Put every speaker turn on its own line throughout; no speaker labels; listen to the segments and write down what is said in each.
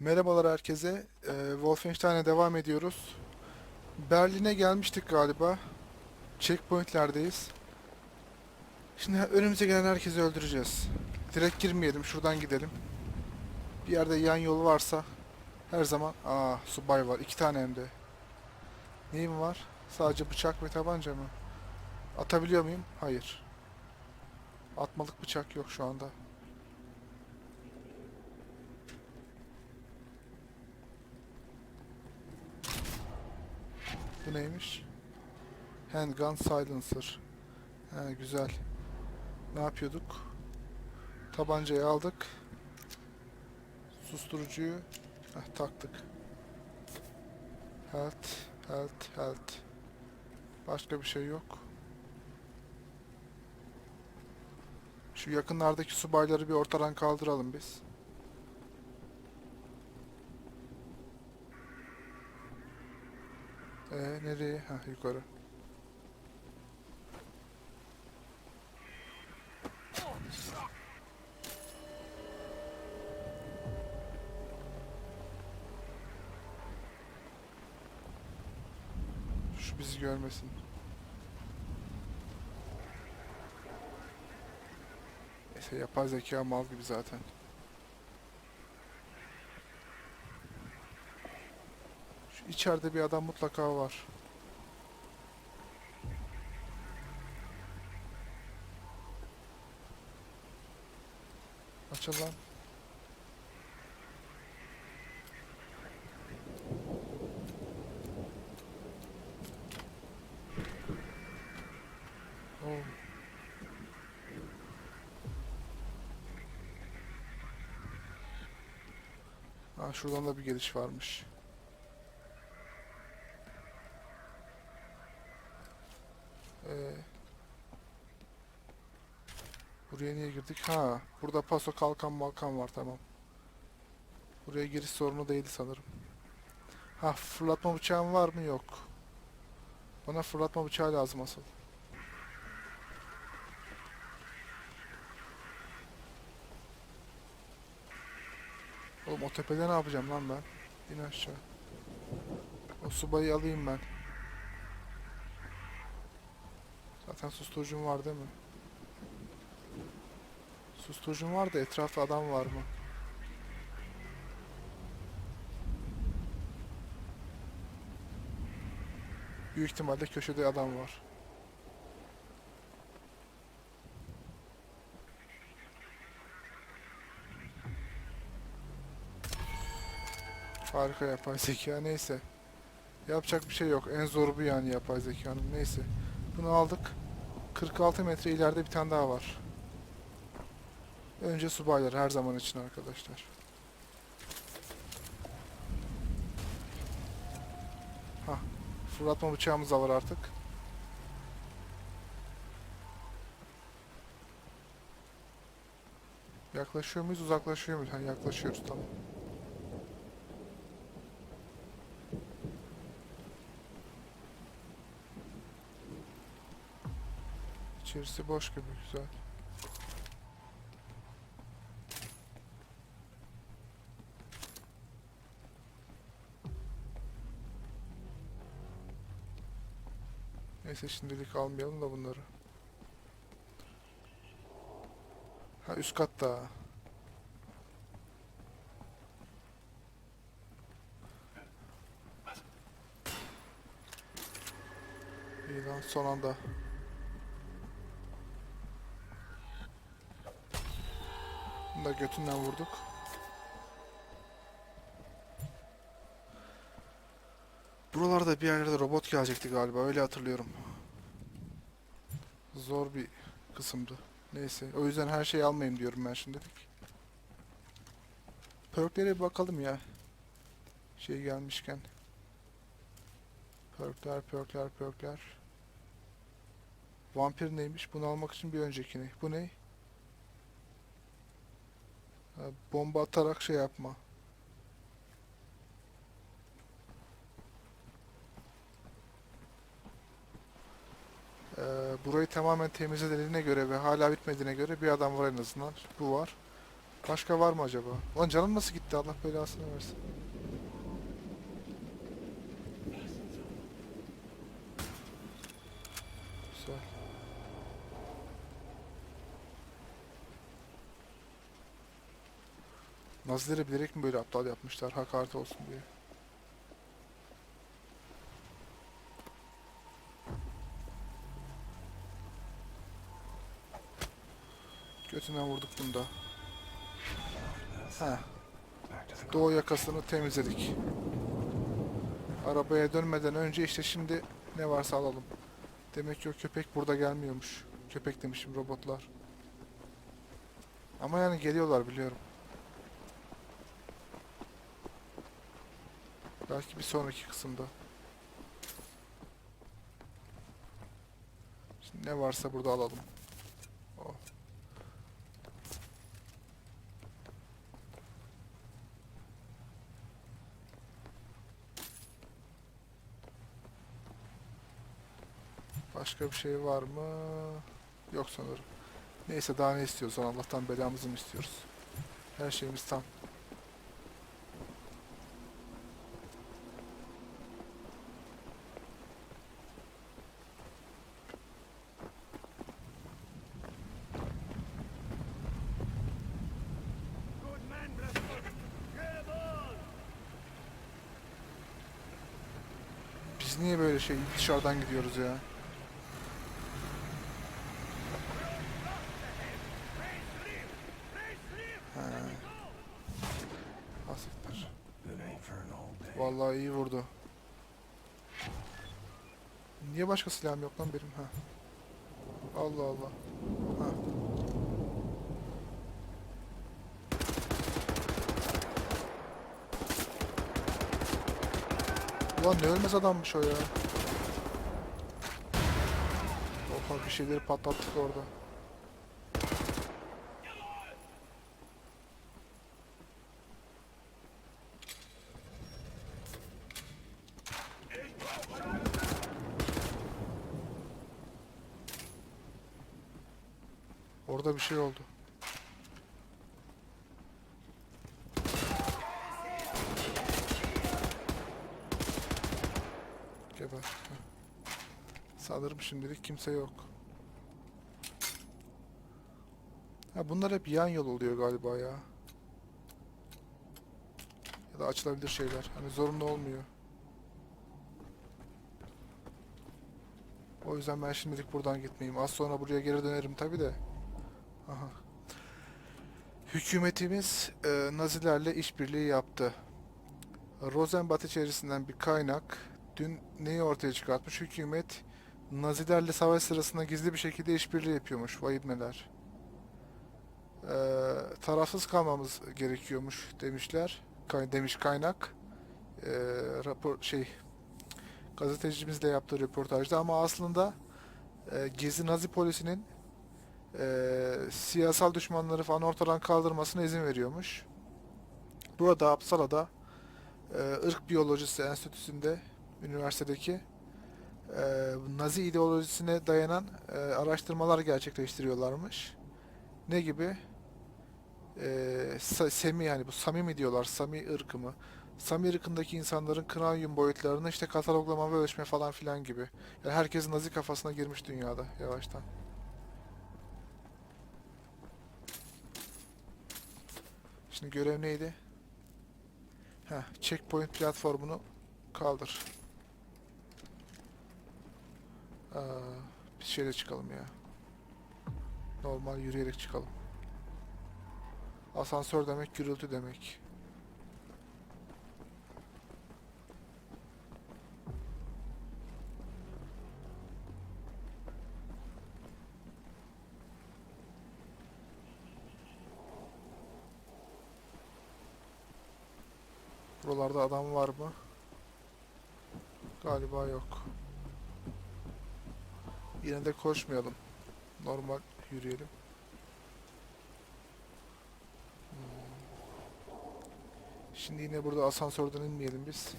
Merhabalar herkese. Ee, Wolfenstein'e devam ediyoruz. Berlin'e gelmiştik galiba. Checkpoint'lerdeyiz. Şimdi önümüze gelen herkesi öldüreceğiz. Direkt girmeyelim, şuradan gidelim. Bir yerde yan yol varsa her zaman... Aa, subay var. iki tane hem de. Neyim var? Sadece bıçak ve tabanca mı? Atabiliyor muyum? Hayır. Atmalık bıçak yok şu anda. Bu neymiş? Handgun silencer. He güzel. Ne yapıyorduk? Tabancayı aldık. Susturucuyu heh, taktık. Health, health, health. Başka bir şey yok. Şu yakınlardaki subayları bir ortadan kaldıralım biz. Ee, nereye? Ha yukarı. Şu bizi görmesin. Neyse yapay zeka mal gibi zaten. İçeride bir adam mutlaka var. Açıl lan. Şuradan da bir geliş varmış. Ee, buraya niye girdik? Ha, burada paso kalkan balkan var tamam. Buraya giriş sorunu değildi sanırım. Ha, fırlatma bıçağım var mı? Yok. Bana fırlatma bıçağı lazım asıl. Oğlum o tepede ne yapacağım lan ben? İn aşağı. O subayı alayım ben. Zaten susturucum var değil mi? Susturucum var da etrafta adam var mı? Büyük ihtimalle köşede adam var. Harika yapay zeka neyse. Yapacak bir şey yok. En zoru bu yani yapay zekanın. Neyse. Bunu aldık. 46 metre ileride bir tane daha var. Önce subaylar her zaman için arkadaşlar. Hah. Fırlatma bıçağımız da var artık. Yaklaşıyor muyuz, uzaklaşıyor muyuz? Ha, yaklaşıyoruz tamam. İçerisi boş gibi güzel. Neyse şimdilik almayalım da bunları. Ha üst katta. İyi lan son anda. Bunu da götünden vurduk. Buralarda bir yerlerde robot gelecekti galiba öyle hatırlıyorum. Zor bir kısımdı. Neyse o yüzden her şeyi almayayım diyorum ben şimdilik. Perklere bir bakalım ya. Şey gelmişken. Perkler, perkler, perkler. Vampir neymiş? Bunu almak için bir öncekini. Bu ne? Bomba atarak şey yapma. Ee, burayı tamamen temizlediğine göre ve hala bitmediğine göre bir adam var en azından. Bu var. Başka var mı acaba? Lan canım nasıl gitti Allah belasını versin. Güzel. Nazileri bilerek mi böyle aptal yapmışlar hakaret olsun diye. Götünden vurduk bunu da. Ha, doğu yakasını temizledik. Arabaya dönmeden önce işte şimdi ne varsa alalım. Demek ki o köpek burada gelmiyormuş. Köpek demişim robotlar. Ama yani geliyorlar biliyorum. Belki bir sonraki kısımda. Şimdi ne varsa burada alalım. Oh. Başka bir şey var mı? Yok sanırım. Neyse daha ne istiyorsan Allah'tan belamızı mı istiyoruz? Her şeyimiz tam. Biz niye böyle şey dışarıdan gidiyoruz ya? Niye başka silahım yok lan benim ha? Allah Allah. Ha. Ulan ne ölmez adammış o ya. Oha bir şeyleri patlattık orada. Orada bir şey oldu. Geber. Sanırım şimdilik kimse yok. Ha bunlar hep yan yol oluyor galiba ya. Ya da açılabilir şeyler. Hani zorunlu olmuyor. O yüzden ben şimdilik buradan gitmeyeyim. Az sonra buraya geri dönerim tabi de. Hükümetimiz e, Nazilerle işbirliği yaptı. Rosenbad içerisinden bir kaynak dün neyi ortaya çıkartmış? Hükümet Nazilerle savaş sırasında gizli bir şekilde işbirliği yapıyormuş. Vay ibneler. E, tarafsız kalmamız gerekiyormuş demişler. Kay- demiş kaynak. E, rapor şey gazetecimizle yaptığı röportajda ama aslında e, Gezi Nazi polisinin e, siyasal düşmanları falan ortadan kaldırmasına izin veriyormuş. Burada Apsala'da e, ırk biyolojisi enstitüsünde üniversitedeki e, Nazi ideolojisine dayanan e, araştırmalar gerçekleştiriyorlarmış. Ne gibi? E, Semi yani bu Sami mi diyorlar? Sami ırkı mı? Sami ırkındaki insanların kranyum boyutlarını işte kataloglama ve ölçme falan filan gibi. Yani herkes Nazi kafasına girmiş dünyada yavaştan. Şimdi görev neydi? Heh, checkpoint platformunu kaldır. Aa, biz şeyle çıkalım ya. Normal yürüyerek çıkalım. Asansör demek gürültü demek. Buralarda adam var mı? Galiba yok. Yine de koşmayalım. Normal yürüyelim. Hmm. Şimdi yine burada asansörden inmeyelim biz.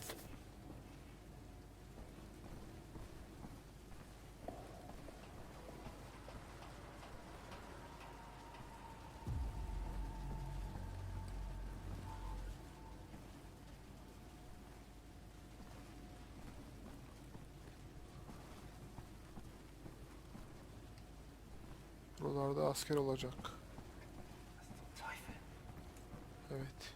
Burada asker olacak. Evet.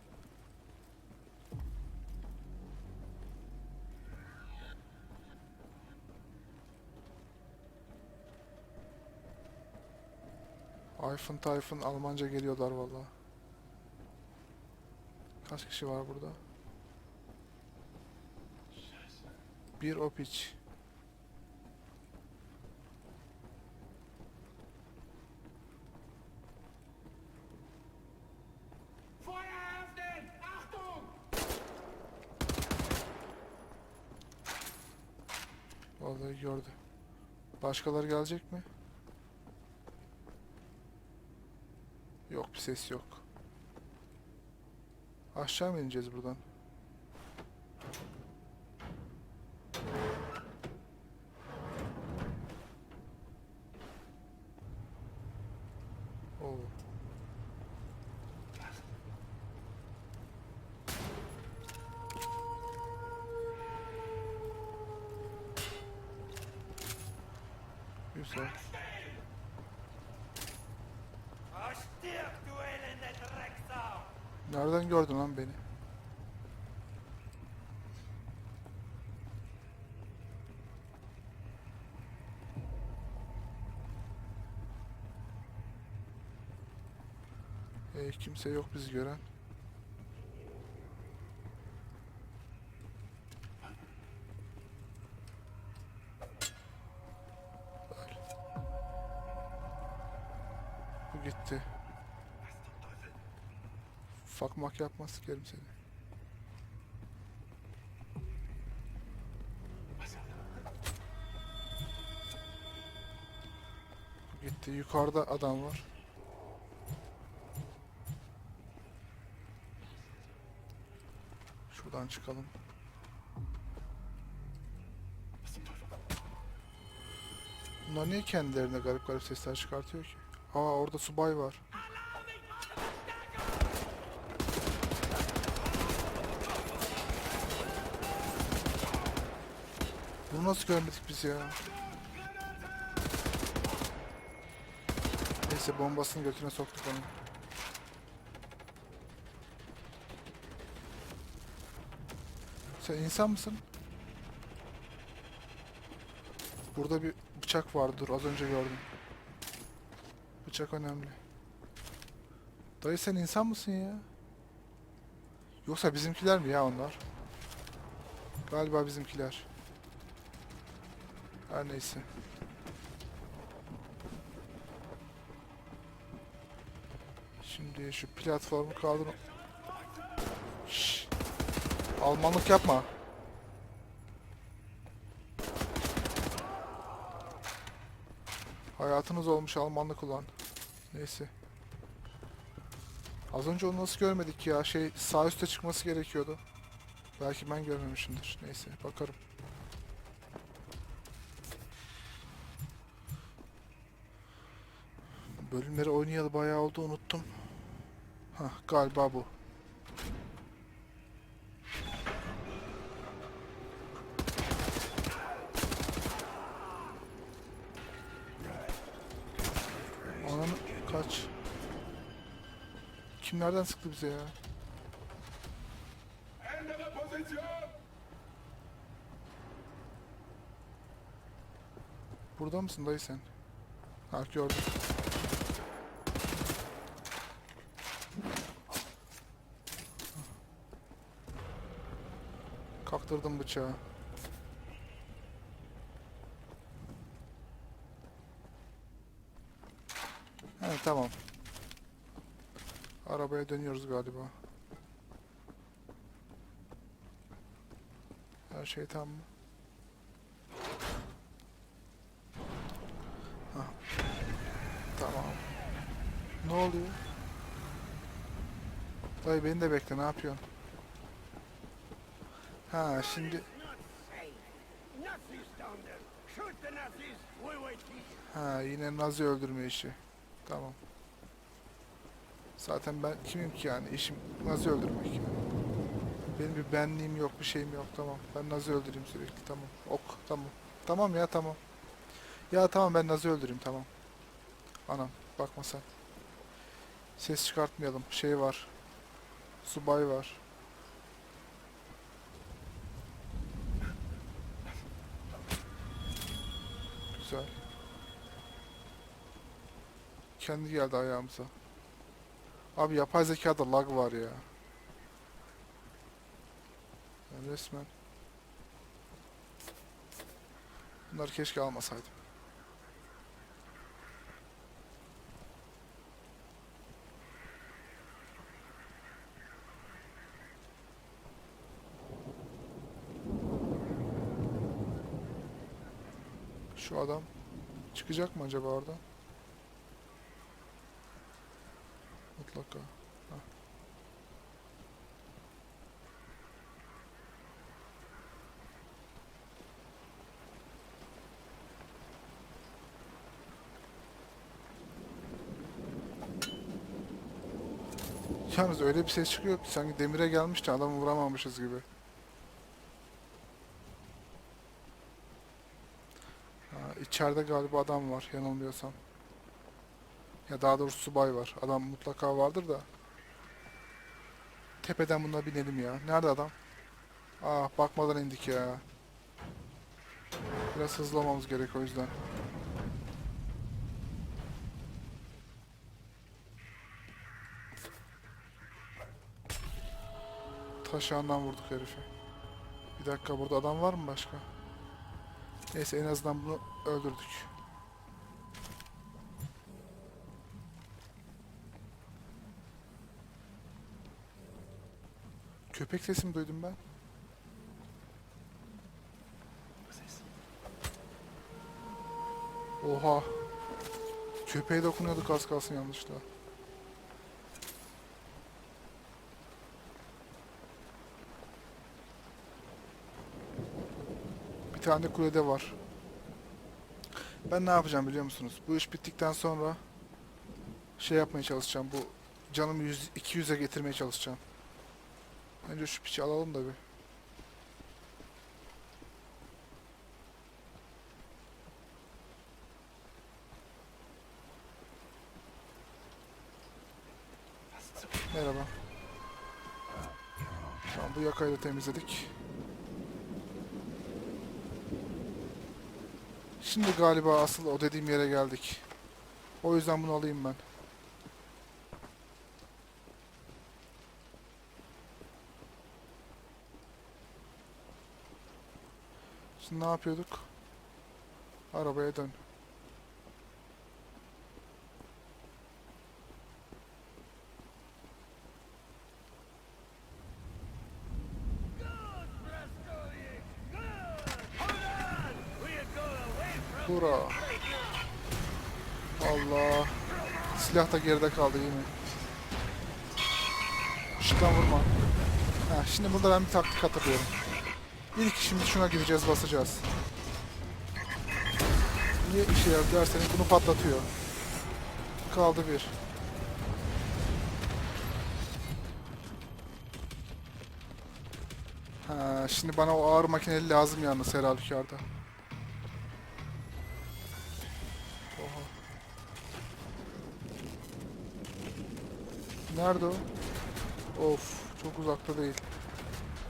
Ayfın Tayfın Almanca geliyorlar valla. Kaç kişi var burada? Bir opiç. Vallahi gördü. Başkaları gelecek mi? Yok bir ses yok. Aşağı mı ineceğiz buradan? Oo. Güzel.
Stirb, du elende Drecksau!
Nereden gördün lan beni? Ee, kimse yok bizi gören. Bu gitti. Fakmak yapma sikerim seni. Gitti. Yukarıda adam var. Şuradan çıkalım. Bunlar niye kendilerine garip garip sesler çıkartıyor ki? Aa orada subay var. Bunu nasıl görmedik biz ya? Neyse bombasını götüne soktuk onu. Sen insan mısın? Burada bir bıçak vardı dur az önce gördüm. Bıçak önemli. Dayı sen insan mısın ya? Yoksa bizimkiler mi ya onlar? Galiba bizimkiler. Her neyse. Şimdi şu platformu kaldır. Almanlık yapma. Hayatınız olmuş Almanlık ulan. Neyse. Az önce onu nasıl görmedik ya? Şey sağ üstte çıkması gerekiyordu. Belki ben görmemişimdir. Neyse bakarım. Bölümleri oynayalı bayağı oldu unuttum. Hah galiba bu. Kaç. Kimlerden sıktı bize ya? Burada mısın dayı sen? Ha gördüm. Kaktırdım bıçağı. He tamam. Arabaya dönüyoruz galiba. Her şey tamam mı? Tamam. Ne oluyor? Dayı beni de bekle ne yapıyorsun? Ha şimdi ha yine Nazi öldürme işi. Tamam. Zaten ben kimim ki yani işim Nazi öldürmek. Benim bir benliğim yok bir şeyim yok tamam. Ben Nazi öldüreyim sürekli tamam. Ok tamam. Tamam ya tamam. Ya tamam ben Nazi öldüreyim tamam. Anam. Bakma sen. Ses çıkartmayalım. Şey var. Subay var. Güzel. Kendi geldi ayağımıza. Abi yapay zekada lag var ya. Yani resmen. Bunları keşke almasaydım. Şu adam çıkacak mı acaba oradan? Mutlaka. Heh. Yalnız öyle bir ses çıkıyor ki sanki demire gelmiş de adamı vuramamışız gibi. Ha, içeride galiba adam var yanılmıyorsam. Ya daha doğrusu subay var. Adam mutlaka vardır da. Tepeden buna binelim ya. Nerede adam? Ah bakmadan indik ya. Biraz hızlı olmamız gerek o yüzden. Taşağından vurduk herifi. Bir dakika burada adam var mı başka? Neyse en azından bunu öldürdük. Köpek sesi mi duydum ben? Oha. Köpeğe dokunuyorduk az kalsın yanlışla. Bir tane de kulede var. Ben ne yapacağım biliyor musunuz? Bu iş bittikten sonra şey yapmaya çalışacağım. Bu canımı 100 200'e getirmeye çalışacağım. Önce şu piçi alalım da bir. Merhaba. Tamam bu yakayı da temizledik. Şimdi galiba asıl o dediğim yere geldik. O yüzden bunu alayım ben. Şimdi ne yapıyorduk? Arabaya dön. Bura. Allah. Silah da geride kaldı yine. Işıktan vurma. Ha, şimdi burada ben bir taktik hatırlıyorum. İlk şimdi şuna gideceğiz basacağız. Niye işe yarar derseniz bunu patlatıyor. Kaldı bir. Ha, şimdi bana o ağır makineli lazım yalnız her halükarda. Nerede o? Of, çok uzakta değil.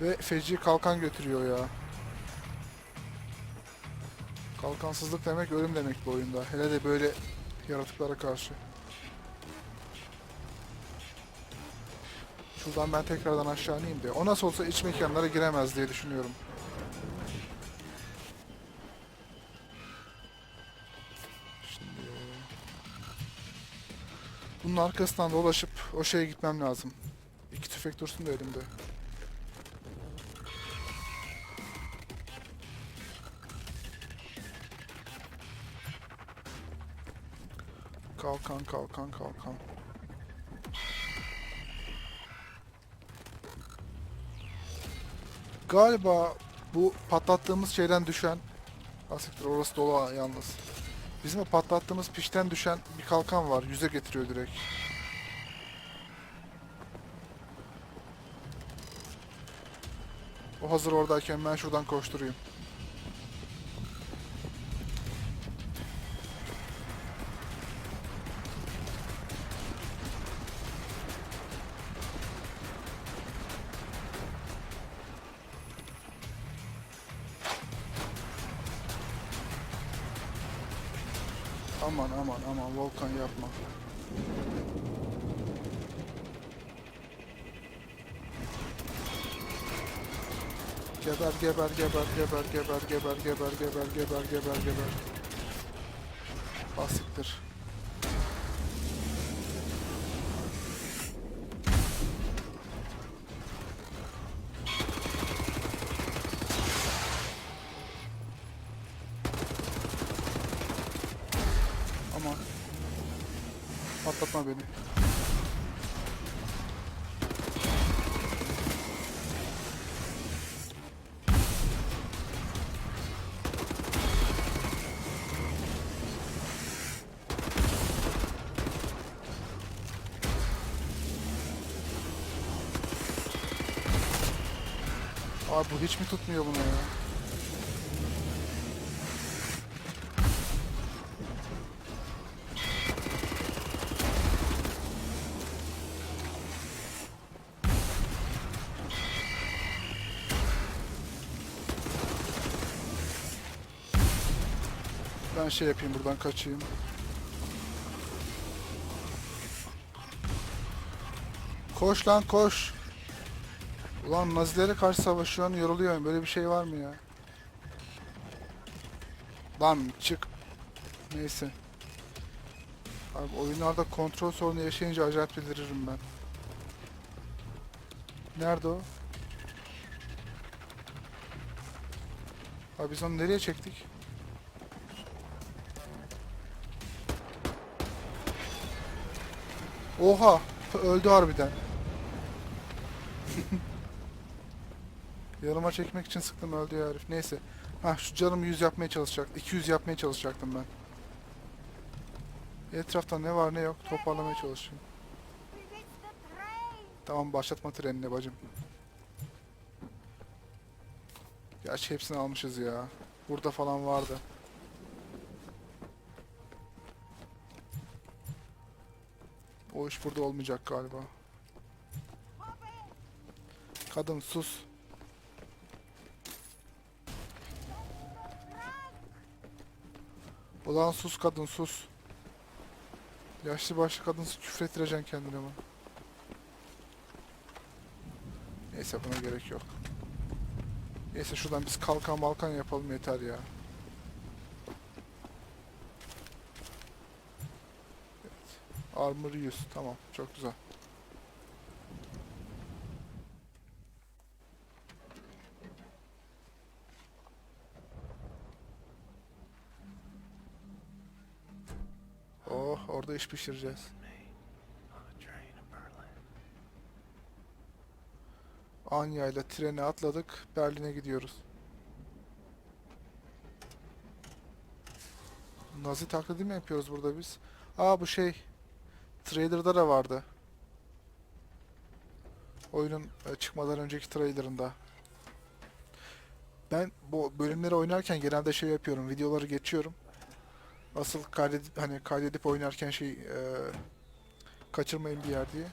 Ve feci kalkan götürüyor ya. Kalkansızlık demek ölüm demek bu oyunda. Hele de böyle yaratıklara karşı. Şuradan ben tekrardan aşağı ineyim de. O nasıl olsa iç mekanlara giremez diye düşünüyorum. Şimdi... Bunun arkasından dolaşıp o şeye gitmem lazım. İki tüfek dursun da elimde. Kalkan kalkan kalkan. Galiba bu patlattığımız şeyden düşen Asiktir orası dolu yalnız. Bizim o patlattığımız pişten düşen bir kalkan var. Yüze getiriyor direkt. O hazır oradayken ben şuradan koşturayım. Volkan yapma. Geber geber geber geber geber geber geber geber geber geber geber. Basiktir. Patlatma beni. Abi bu hiç mi tutmuyor bunu ya? Ben şey yapayım buradan kaçayım. Koş lan koş. Ulan Nazilere karşı savaşıyorsun yoruluyorsun. Böyle bir şey var mı ya? Lan çık. Neyse. Abi oyunlarda kontrol sorunu yaşayınca acayip deliririm ben. Nerede o? Abi biz onu nereye çektik? Oha! Öldü harbiden. Yarıma çekmek için sıktım öldü ya herif. Neyse. Ha şu canımı 100 yapmaya çalışacak. 200 yapmaya çalışacaktım ben. Etrafta ne var ne yok toparlamaya çalışıyorum. Tamam başlatma trenine bacım. Gerçi hepsini almışız ya. Burada falan vardı. O iş burada olmayacak galiba. Kadın sus. Ulan sus kadın sus. Yaşlı başlı kadın küfrettireceksin kendine bana. Neyse buna gerek yok. Neyse şuradan biz kalkan malkan yapalım yeter ya. Armor 100 tamam çok güzel. Oh orada iş pişireceğiz. Anya ile trene atladık. Berlin'e gidiyoruz. Nazi taklidi mi yapıyoruz burada biz? Aa bu şey. Trailer'da da vardı. Oyunun e, çıkmadan önceki trailerında. Ben bu bölümleri oynarken genelde şey yapıyorum. Videoları geçiyorum. Asıl kaydedip hani kaydedip oynarken şey e, kaçırmayayım bir yer diye.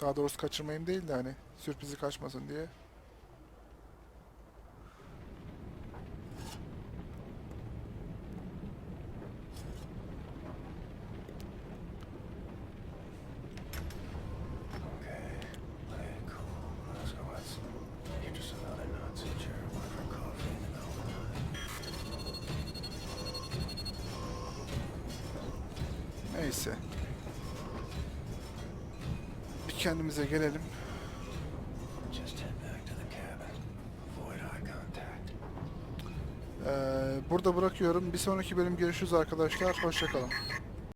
Daha doğrusu kaçırmayayım değil de hani sürprizi kaçmasın diye. Bir sonraki bölüm görüşürüz arkadaşlar. Hoşçakalın.